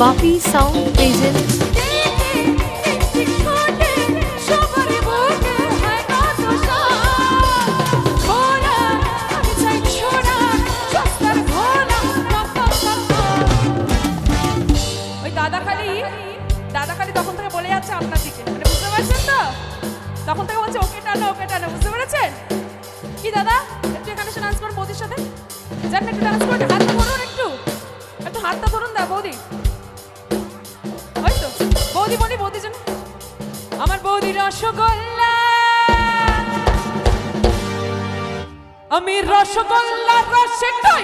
বাপি sound present তখন থেকে বলে যাচ্ছে আপনার মানে বুঝতে পারছেন তো? তখন থেকে বলছে, ওকে টানো ওকে টানো। বুঝতে পেরেছেন? কি দাদা, একটু এখানে এসে ডান্স করুন বৌদির সাথে। যান একটু ডান্স করুন হাতটা ধরুন, একটু। একটু হাতটা ধরুন দা বৌদি। বৌদি রসগোল্লা। আমি রসগোল্লা রসে টই